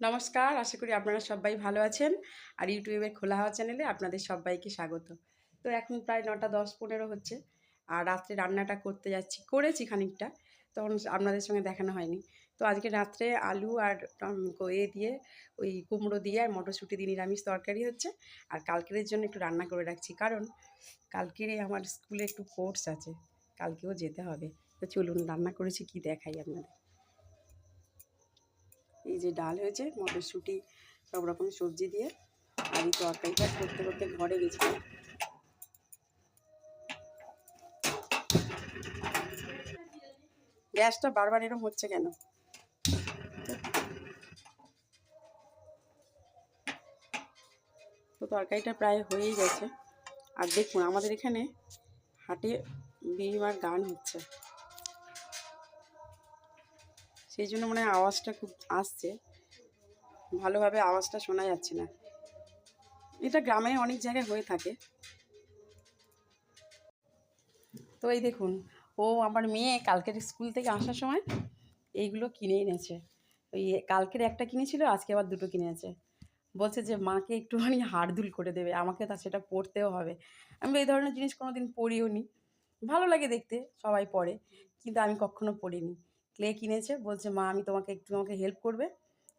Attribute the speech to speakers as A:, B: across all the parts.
A: নমস্কার, আশা করি আপনারা সবাই ভালো আছেন। আর ইউটিউবের খোলা হাওয়া চ্যানেলে আপনাদের সবাইকে স্বাগত। তো এখন প্রায় নটা দশ পনেরো হচ্ছে, আর রাত্রে রান্নাটা করতে যাচ্ছি, করেছি খানিকটা, তখন আপনাদের সঙ্গে দেখানো হয়নি। তো আজকে রাত্রে আলু আর এ দিয়ে, ওই কুমড়ো দিয়ে আর মটরশুঁটি দিয়ে নিরামিষ তরকারি হচ্ছে, আর কালকের জন্য একটু রান্না করে রাখছি। কারণ কালকেরে আমার স্কুলে একটু কোর্স আছে, কালকেও যেতে হবে। তো চলুন রান্না করেছি, কি দেখাই আপনাদের। এই যে ডাল হয়েছে, মটরশুঁটি, সব রকম সবজি দিয়ে আর এই তরকারিটা করতে করতে ঘরে গেছি গ্যাসটা বারবার এরকম হচ্ছে কেন? তো তরকারিটা প্রায় হয়েই গেছে। আর দেখুন, আমাদের এখানে হাটে বিমার গান হচ্ছে। সেই জন্য মনে আওয়াজটা খুব আসছে। ভালোভাবে আওয়াজটা শোনা যাচ্ছে না। এটা গ্রামে অনেক জায়গায় হয়ে থাকে। তো এই দেখুন, ও আমার মেয়ে কালকের স্কুল থেকে আসার সময় এইগুলো কিনে এনেছে। ওই কালকের একটা কিনেছিল, আজকে আবার দুটো কিনেছে বলছে যে, মাকে একটুখানি হাড়দুল করে দেবে, আমাকে তা সেটা পড়তেও হবে। আমি এই ধরনের জিনিস কোনো দিন পড়িও নি ভালো লাগে দেখতে, সবাই পড়ে কিন্তু আমি কখনো পড়িনি ক্লে কিনেছে, বলছে, মা, আমি তোমাকে একটু আমাকে হেল্প করবে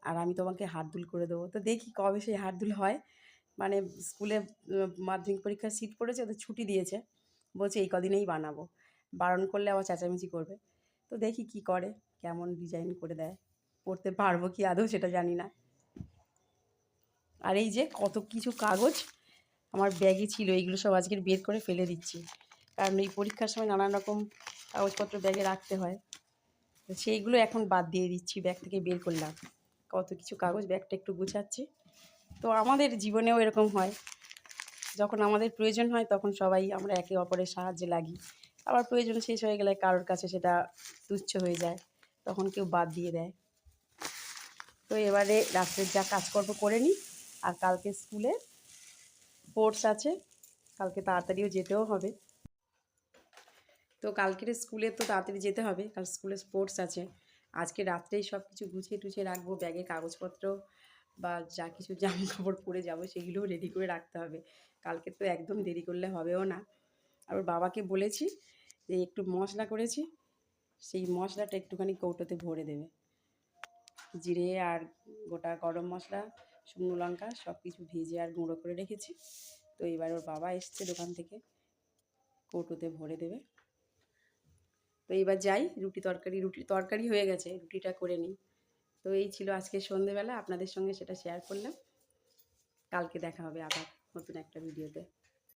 A: আর আমি তোমাকে হাড়দুল করে দেবো। তো দেখি কবে সেই হাড়দুল হয়। মানে স্কুলে মাধ্যমিক পরীক্ষার সিট পড়েছে, ওদের ছুটি দিয়েছে। বলছে, এই কদিনেই বানাবো। বারণ করলে আবার চেঁচামেচি করবে। তো দেখি কি করে, কেমন ডিজাইন করে দেয়। পড়তে পারব কি আদৌ সেটা জানি না। আর এই যে কত কিছু কাগজ আমার ব্যাগে ছিল, এইগুলো সব আজকের বের করে ফেলে দিচ্ছি। কারণ এই পরীক্ষার সময় নানান রকম কাগজপত্র ব্যাগে রাখতে হয়। সেইগুলো এখন বাদ দিয়ে দিচ্ছি ব্যাগ থেকে বের করলাম। কত কিছু কাগজ ব্যাগটা একটু গুছাচ্ছি। তো আমাদের জীবনেও এরকম হয়। যখন আমাদের প্রয়োজন হয়, তখন সবাই আমরা একে অপরের সাহায্যে লাগি। আবার প্রয়োজন শেষ হয়ে গেলে কারোর কাছে সেটা তুচ্ছ হয়ে যায়। তখন কেউ বাদ দিয়ে দেয়। তো এবারে রাত্রের যা কাজকর্ম করে নিই, আর কালকে স্কুলে স্পোর্টস আছে। কালকে তাড়াতাড়িও যেতেও হবে। তো কালকের স্কুলে তো তাড়াতাড়ি যেতে হবে, কাল স্কুলে স্পোর্টস আছে। আজকে রাত্রেই সব কিছু গুছিয়ে টুছিয়ে রাখব, ব্যাগে কাগজপত্র বা যা কিছু জামা কাপড় পরে যাব সেগুলোও রেডি করে রাখতে হবে। কালকে তো একদম দেরি করলে হবেও না। আর ওর বাবাকে বলেছি যে একটু মশলা করেছি, সেই মশলাটা একটুখানি কৌটোতে ভরে দেবে। জিরে আর গোটা গরম মশলা, শুকনো লঙ্কা সব কিছু ভেজে আর গুঁড়ো করে রেখেছি। তো এবার ওর বাবা এসছে দোকান থেকে, কৌটোতে ভরে দেবে। তো এইবার যাই, রুটি তরকারি রুটি তরকারি হয়ে গেছে, রুটিটা করে নিই। তো এই ছিল আজকে সন্ধেবেলা, আপনাদের সঙ্গে সেটা শেয়ার করলাম। কালকে দেখা হবে আবার নতুন একটা ভিডিওতে